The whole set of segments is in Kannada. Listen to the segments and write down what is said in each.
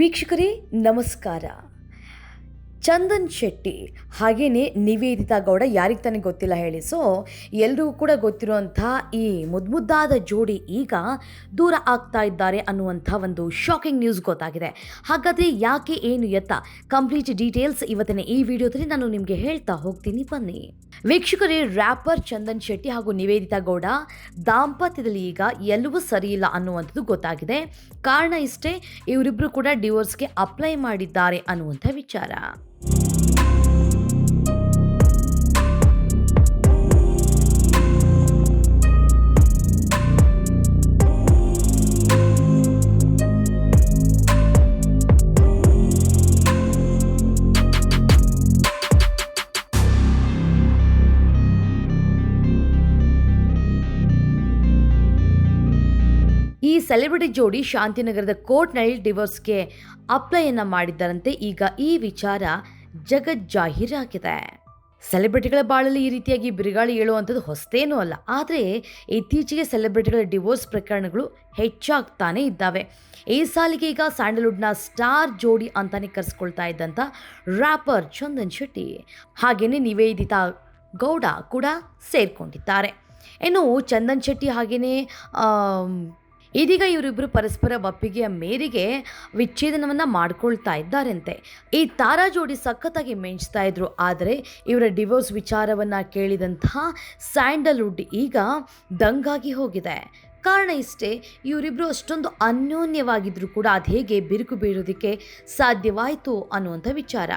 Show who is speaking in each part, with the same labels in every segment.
Speaker 1: ವೀಕ್ಷಕರೇ, ನಮಸ್ಕಾರ. ಚಂದನ್ ಶೆಟ್ಟಿ ಹಾಗೆಯೇ ನಿವೇದಿತಾ ಗೌಡ ಯಾರಿಗೆ ತಾನೇ ಗೊತ್ತಿಲ್ಲ ಹೇಳಿ. ಸೊ ಎಲ್ರಿಗೂ ಕೂಡ ಗೊತ್ತಿರುವಂಥ ಈ ಮುದ್ಮುದ್ದಾದ ಜೋಡಿ ಈಗ ದೂರ ಆಗ್ತಾ ಇದ್ದಾರೆ ಅನ್ನುವಂಥ ಒಂದು ಶಾಕಿಂಗ್ ನ್ಯೂಸ್ ಗೊತ್ತಾಗಿದೆ. ಹಾಗಾದರೆ ಯಾಕೆ ಏನು ಎತ್ತ? ಕಂಪ್ಲೀಟ್ ಡೀಟೇಲ್ಸ್ ಇವತ್ತಿನ ಈ ವಿಡಿಯೋದಲ್ಲಿ ನಾನು ನಿಮಗೆ ಹೇಳ್ತಾ ಹೋಗ್ತೀನಿ. ಬನ್ನಿ. ವೀಕ್ಷಕರೇ ರ್ಯಾಪರ್ ಚಂದನ್ ಶೆಟ್ಟಿ ಹಾಗೂ ನಿವೇದಿತಾ ಗೌಡ ದಾಂಪತ್ಯದಲ್ಲಿ ಈಗ ಎಲ್ಲವೂ ಸರಿಯಿಲ್ಲ ಅನ್ನುವಂಥದ್ದು ಗೊತ್ತಾಗಿದೆ. ಕಾರಣ ಇಷ್ಟೇ ಇವರಿಬ್ಬರು ಕೂಡ ಡಿವೋರ್ಸ್ಗೆ ಅಪ್ಲೈ ಮಾಡಿದ್ದಾರೆ ಅನ್ನುವಂಥ ವಿಚಾರ. ಈ ಸೆಲೆಬ್ರಿಟಿ ಜೋಡಿ ಶಾಂತಿನಗರದ ಕೋರ್ಟ್ನಲ್ಲಿ ಡಿವೋರ್ಸ್ಗೆ ಅಪ್ಲೈಯನ್ನು ಮಾಡಿದ್ದಾರಂತೆ. ಈಗ ಈ ವಿಚಾರ ಜಗಜ್ಜಾಹೀರಾಗಿದೆ ಸೆಲೆಬ್ರಿಟಿಗಳ ಬಾಳಲ್ಲಿ ಈ ರೀತಿಯಾಗಿ ಬಿರುಗಾಳಿ ಹೇಳುವಂಥದ್ದು ಹೊಸತೇನೂ ಅಲ್ಲ. ಆದರೆ ಇತ್ತೀಚೆಗೆ ಸೆಲೆಬ್ರಿಟಿಗಳ ಡಿವೋರ್ಸ್ ಪ್ರಕರಣಗಳು ಹೆಚ್ಚಾಗ್ತಾನೇ ಇದ್ದಾವೆ. ಈ ಸಾಲಿಗೆ ಈಗ ಸ್ಯಾಂಡಲ್ವುಡ್ನ ಸ್ಟಾರ್ ಜೋಡಿ ಅಂತಾನೆ ಕರೆಸ್ಕೊಳ್ತಾ ಇದ್ದಂಥ ರ್ಯಾಪರ್ ಚಂದನ್ ಶೆಟ್ಟಿ. ಹಾಗೆಯೇ ನಿವೇದಿತಾ ಗೌಡ ಕೂಡ ಸೇರಿಕೊಂಡಿದ್ದಾರೆ. ಇನ್ನು ಚಂದನ್ ಶೆಟ್ಟಿ ಹಾಗೆಯೇ ಇದೀಗ ಇವರಿಬ್ಬರು ಪರಸ್ಪರ ಒಪ್ಪಿಗೆಯ ಮೇರೆಗೆ ವಿಚ್ಛೇದನವನ್ನು ಮಾಡ್ಕೊಳ್ತಾ ಇದ್ದಾರಂತೆ. ಈ ತಾರಾ ಜೋಡಿ ಸಖತ್ತಾಗಿ ಮೆಂಚ್ತಾ ಇದ್ರು. ಆದರೆ ಇವರ ಡಿವೋರ್ಸ್ ವಿಚಾರವನ್ನು ಕೇಳಿದಂತಹ ಸ್ಯಾಂಡಲ್ವುಡ್ ಈಗ ದಂಗಾಗಿ ಹೋಗಿದೆ. ಕಾರಣ ಇಷ್ಟೇ ಇವರಿಬ್ಬರು ಅಷ್ಟೊಂದು ಅನ್ಯೋನ್ಯವಾಗಿದ್ದರೂ ಕೂಡ ಅದು ಹೇಗೆ ಬಿರುಕು ಬೀಳೋದಕ್ಕೆ ಸಾಧ್ಯವಾಯಿತು ಅನ್ನುವಂಥ ವಿಚಾರ.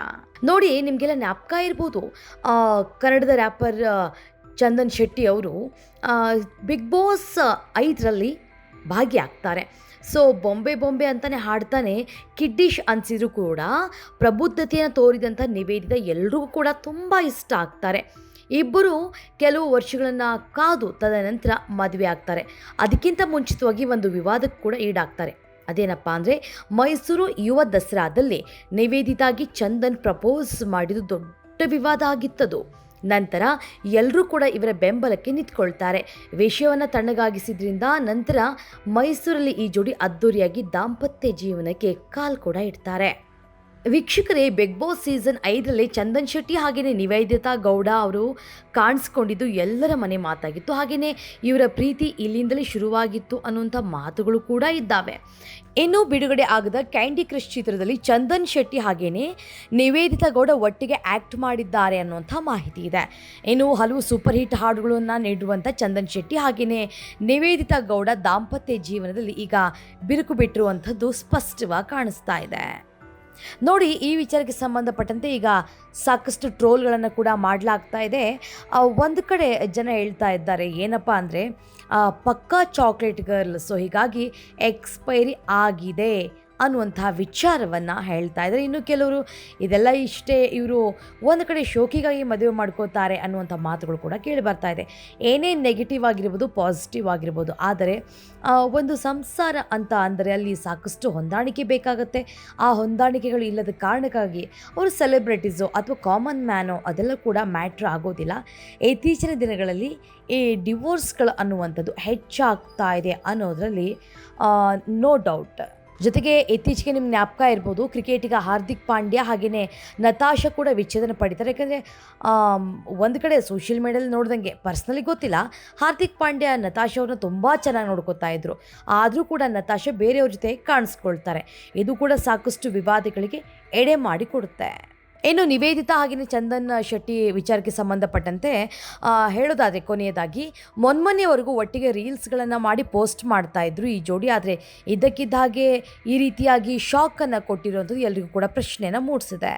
Speaker 1: ನೋಡಿ, ನಿಮಗೆಲ್ಲ ಜ್ಞಾಪಕ ಇರ್ಬೋದು. ಕನ್ನಡದ ರ್ಯಾಪರ್ ಚಂದನ್ ಶೆಟ್ಟಿ ಅವರು ಬಿಗ್ ಬಾಸ್ ಐದರಲ್ಲಿ ಭಾಗಿಯಾಗ್ತಾರೆ ಸೊ ಬೊಂಬೆ ಬೊಂಬೆ ಅಂತಲೇ ಹಾಡ್ತಾನೆ ಕಿಡ್ಡಿಶ್ ಅನಿಸಿದ್ರು ಕೂಡ, ಪ್ರಬುದ್ಧತೆಯನ್ನು ತೋರಿದಂಥ ನಿವೇದಿತ ಎಲ್ರಿಗೂ ಕೂಡ ತುಂಬ ಇಷ್ಟ ಆಗ್ತಾರೆ. ಇಬ್ಬರು ಕೆಲವು ವರ್ಷಗಳನ್ನು ಕಾದು ತದನಂತರ ಮದುವೆ ಆಗ್ತಾರೆ. ಅದಕ್ಕಿಂತ ಮುಂಚಿತವಾಗಿ ಒಂದು ವಿವಾದಕ್ಕೆ ಕೂಡ ಈಡಾಗ್ತಾರೆ. ಅದೇನಪ್ಪ ಅಂದರೆ, ಮೈಸೂರು ಯುವ ದಸರಾದಲ್ಲಿ ನಿವೇದಿತಾಗಿ ಚಂದನ್ ಪ್ರಪೋಸ್ ಮಾಡಿದ್ದು ದೊಡ್ಡ ವಿವಾದ ಆಗಿತ್ತದು. ನಂತರ ಎಲ್ಲರೂ ಕೂಡ ಇವರ ಬೆಂಬಲಕ್ಕೆ ನಿಂತ್ಕೊಳ್ತಾರೆ. ವಿಷಯವನ್ನು ತಣ್ಣಗಾಗಿಸಿದ್ರಿಂದ ನಂತರ ಮೈಸೂರಲ್ಲಿ ಈ ಜೋಡಿ ಅದ್ದೂರಿಯಾಗಿ ದಾಂಪತ್ಯ ಜೀವನಕ್ಕೆ ಕಾಲ್ ಕೂಡ ಇಡ್ತಾರೆ. ವೀಕ್ಷಕರೇ, ಬಿಗ್ ಬಾಸ್ ಸೀಸನ್ ಐದರಲ್ಲಿ ಚಂದನ್ ಶೆಟ್ಟಿ ಹಾಗೆಯೇ ನಿವೇದಿತಾ ಗೌಡ ಅವರು ಕಾಣಿಸ್ಕೊಂಡಿದ್ದು ಎಲ್ಲರ ಮನೆ ಮಾತಾಗಿತ್ತು. ಹಾಗೆಯೇ ಇವರ ಪ್ರೀತಿ ಇಲ್ಲಿಂದಲೇ ಶುರುವಾಗಿತ್ತು ಅನ್ನುವಂಥ ಮಾತುಗಳು ಕೂಡ ಇದ್ದಾವೆ. ಇನ್ನೂ ಬಿಡುಗಡೆ ಆಗದ ಕ್ಯಾಂಡಿ ಕ್ರಶ್ ಚಿತ್ರದಲ್ಲಿ ಚಂದನ್ ಶೆಟ್ಟಿ ಹಾಗೆಯೇ ನಿವೇದಿತಾ ಗೌಡ ಒಟ್ಟಿಗೆ ಆ್ಯಕ್ಟ್ ಮಾಡಿದ್ದಾರೆ ಅನ್ನುವಂಥ ಮಾಹಿತಿ ಇದೆ. ಇನ್ನು ಹಲವು ಸೂಪರ್ ಹಿಟ್ ಹಾಡುಗಳನ್ನು ನೀಡುವಂಥ ಚಂದನ್ ಶೆಟ್ಟಿ ಹಾಗೆಯೇ ನಿವೇದಿತಾ ಗೌಡ ದಾಂಪತ್ಯ ಜೀವನದಲ್ಲಿ ಈಗ ಬಿರುಕು ಬಿಟ್ಟಿರುವಂಥದ್ದು ಸ್ಪಷ್ಟವಾಗಿ ಕಾಣಿಸ್ತಾ ಇದೆ. ನೋಡಿ, ಈ ವಿಚಾರಕ್ಕೆ ಸಂಬಂಧಪಟ್ಟಂತೆ ಈಗ ಸಾಕಷ್ಟು ಟ್ರೋಲ್ಗಳನ್ನು ಕೂಡ ಮಾಡಲಾಗ್ತಾ ಇದೆ. ಒಂದು ಕಡೆ ಜನ ಹೇಳ್ತಾ ಇದ್ದಾರೆ, ಏನಪ್ಪ ಅಂದರೆ ಪಕ್ಕಾ ಚಾಕ್ಲೇಟ್ ಗರ್ಲ್ ಸೊ ಹೀಗಾಗಿ ಎಕ್ಸ್ಪೈರಿ ಆಗಿದೆ. ಅನ್ನುವಂತಹ ವಿಚಾರವನ್ನು ಹೇಳ್ತಾ ಇದ್ದಾರೆ. ಇನ್ನು ಕೆಲವರು ಇದೆಲ್ಲ ಇಷ್ಟೇ ಇವರು ಒಂದು ಕಡೆ ಶೋಕಿಗಾಗಿ ಮದುವೆ ಮಾಡ್ಕೋತಾರೆ ಅನ್ನುವಂಥ ಮಾತುಗಳು ಕೂಡ ಕೇಳಿ ಬರ್ತಾ ಇದೆ. ಏನೇ ನೆಗೆಟಿವ್ ಆಗಿರ್ಬೋದು ಪಾಸಿಟಿವ್ ಆಗಿರ್ಬೋದು, ಆದರೆ ಒಂದು ಸಂಸಾರ ಅಂತ ಅಂದರೆ ಅಲ್ಲಿ ಸಾಕಷ್ಟು ಹೊಂದಾಣಿಕೆ ಬೇಕಾಗುತ್ತೆ. ಆ ಹೊಂದಾಣಿಕೆಗಳು ಇಲ್ಲದ ಕಾರಣಕ್ಕಾಗಿ ಅವರು ಸೆಲೆಬ್ರಿಟೀಸು ಅಥವಾ ಕಾಮನ್ ಮ್ಯಾನೋ ಅದೆಲ್ಲ ಕೂಡ ಮ್ಯಾಟ್ರ್ ಆಗೋದಿಲ್ಲ. ಇತ್ತೀಚಿನ ದಿನಗಳಲ್ಲಿ ಈ ಡಿವೋರ್ಸ್ಗಳು ಅನ್ನುವಂಥದ್ದು ಹೆಚ್ಚಾಗ್ತಾ ಇದೆ ಅನ್ನೋದರಲ್ಲಿ ನೋ ಡೌಟ್ ಜೊತೆಗೆ ಇತ್ತೀಚೆಗೆ ನಿಮ್ಮ ಜ್ಞಾಪಕ ಇರ್ಬೋದು ಕ್ರಿಕೆಟಿಗ ಹಾರ್ದಿಕ್ ಪಾಂಡ್ಯ ಹಾಗೆಯೇ ನತಾಶಾ ಕೂಡ ವಿಚ್ಛೇದನ ಪಡಿತಾರೆ. ಯಾಕಂದರೆ ಒಂದು ಕಡೆ ಸೋಷಿಯಲ್ ಮೀಡಿಯಲ್ಲಿ ನೋಡ್ದಂಗೆ ಪರ್ಸ್ನಲಿ ಗೊತ್ತಿಲ್ಲ, ಹಾರ್ದಿಕ್ ಪಾಂಡ್ಯ, ನತಾಶ ಅವ್ರನ್ನ ತುಂಬ ಚೆನ್ನಾಗಿ ನೋಡ್ಕೋತಾ ಇದ್ರು. ಆದರೂ ಕೂಡ ನತಾಶ ಬೇರೆಯವ್ರ ಜೊತೆ ಕಾಣಿಸ್ಕೊಳ್ತಾರೆ. ಇದು ಕೂಡ ಸಾಕಷ್ಟು ವಿವಾದಗಳಿಗೆ ಎಡೆ ಮಾಡಿ ಇನ್ನು ನಿವೇದಿತಾ ಹಾಗೆಯೇ ಚಂದನ್ ಶೆಟ್ಟಿ ವಿಚಾರಕ್ಕೆ ಸಂಬಂಧಪಟ್ಟಂತೆ ಹೇಳೋದಾದರೆ ಕೊನೆಯದಾಗಿ, ಮೊನ್ಮೊನ್ನೆವರೆಗೂ ಒಟ್ಟಿಗೆ ರೀಲ್ಸ್ಗಳನ್ನು ಮಾಡಿ ಪೋಸ್ಟ್ ಮಾಡ್ತಾ ಇದ್ರು ಈ ಜೋಡಿ. ಆದರೆ ಇದ್ದಕ್ಕಿದ್ದ ಹಾಗೆ ಈ ರೀತಿಯಾಗಿ ಶಾಕನ್ನು ಕೊಟ್ಟಿರುವಂಥದ್ದು ಎಲ್ರಿಗೂ ಕೂಡ ಪ್ರಶ್ನೆಯನ್ನು ಮೂಡಿಸಿದೆ.